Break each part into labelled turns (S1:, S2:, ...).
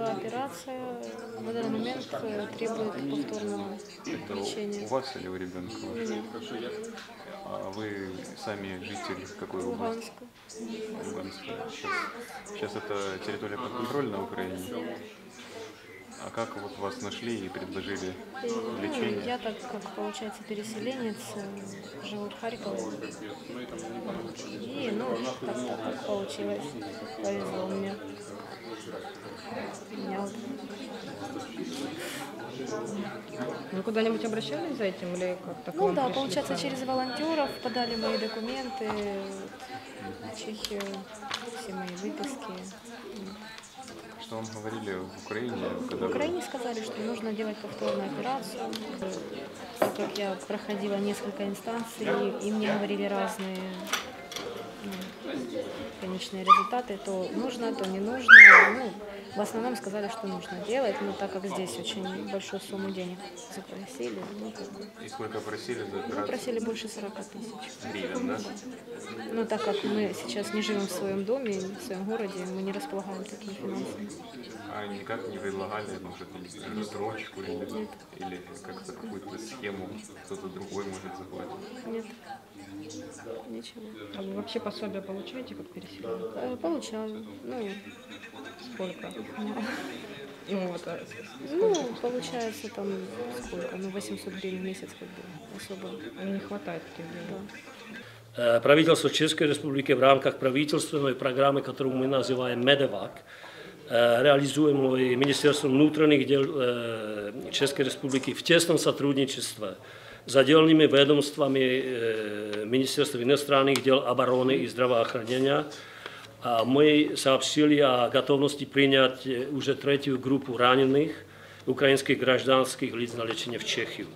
S1: была операция. На данный момент э, требует повторного
S2: Это у
S1: лечения.
S2: вас или у ребенка?
S1: Меня.
S2: А вы сами житель какой области?
S1: Луганска.
S2: Сейчас, сейчас это территория подконтрольна Украине. А как вот вас нашли и предложили
S1: И, ну,
S2: лечение?
S1: я так как, получается, переселенец, э, живу в Харькове. И, ну, как-то так получилось. Повезло мне. Меня вот
S3: Вы куда-нибудь обращались за этим или как-то
S1: Ну да,
S3: пришли
S1: получается, через волонтеров подали мои документы в Чехию, все мои выписки.
S2: Что вам говорили в Украине,
S1: В
S2: когда вы-
S1: Украине сказали, что нужно делать повторную операцию. Так как я проходила несколько инстанций, и, мне говорили разные конечные результаты, то нужно, то не нужно. Ну, в основном сказали, что нужно делать, но так как здесь очень большую сумму денег запросили, ну, как бы,
S2: И сколько просили за
S1: ну,
S2: операцию?
S1: просили больше 40 тысяч.
S2: Гривен, да?
S1: Ну, так как мы сейчас не живем в своем доме, в своем городе, мы не располагаем такими финансами.
S2: А никак не предлагали, может, рассрочку, или, или как-то какую-то схему кто-то другой может захватить?
S1: Нет, ничего.
S3: А вы вообще пособие получаете как переселенец?
S1: Э, Получаю. Ну,
S3: Сколько? Ну, вот, а,
S1: ну, получается там сколько? Ну, 800 гривен в месяц как бы особо.
S3: не хватает таких денег.
S1: Да.
S4: Е, Правительство České republiky v rámkách правительственной программы, которую мы называем MEDEVAC, е, реализуемой Министерством внутренних дел České republiky в тесном сотрудничестве с отдельными ведомствами е, Министерства иностранных дел, обороны и здравоохранения, а мы сообщили о готовности принять е, уже третью группу раненых украинских гражданских лиц на лечение в Чехию.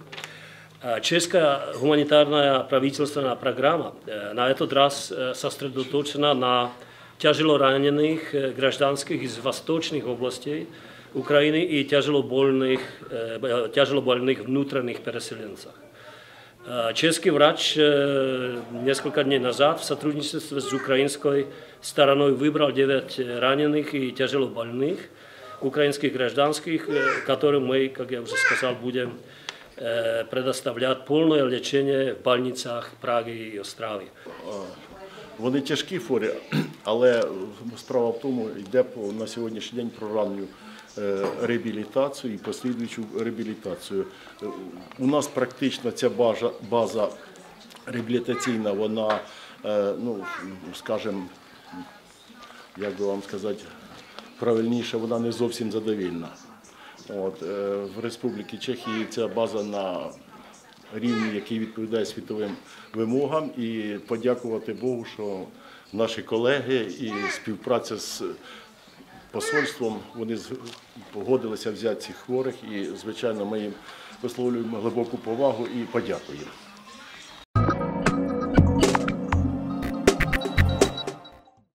S4: Э, Česká humanitárная правительственная программа э, на этот раз э, сосредоточена на тяжело раненых э, гражданских из восточных областей Украины и тяжело больных, э, б- тяжело больных внутренних переселенцев. Э, Чешский врач э, несколько дней назад в сотрудничестве с украинской стороной выбрал 9 раненых и тяжело больных украинских гражданских, э, которым мы, как я уже сказал, будем э, предоставлять полное лечение в больницах Праги и Острави.
S5: Вони тяжкі хворі, але справа в тому, йде по- на сьогоднішній день про ранню е, реабілітацію і послідуючу реабілітацію. Е, У нас практично ця база, база реабілітаційна, вона, е, ну, скажімо, як би вам сказати, правильніше, вона не зовсім задовільна. От, е, в Республіці Чехії ця база на рівні, який відповідає світовим вимогам, і подякувати Богу, що наші колеги і співпраця з посольством вони з- погодилися взяти цих хворих, і звичайно ми їм висловлюємо глибоку повагу і подякуємо.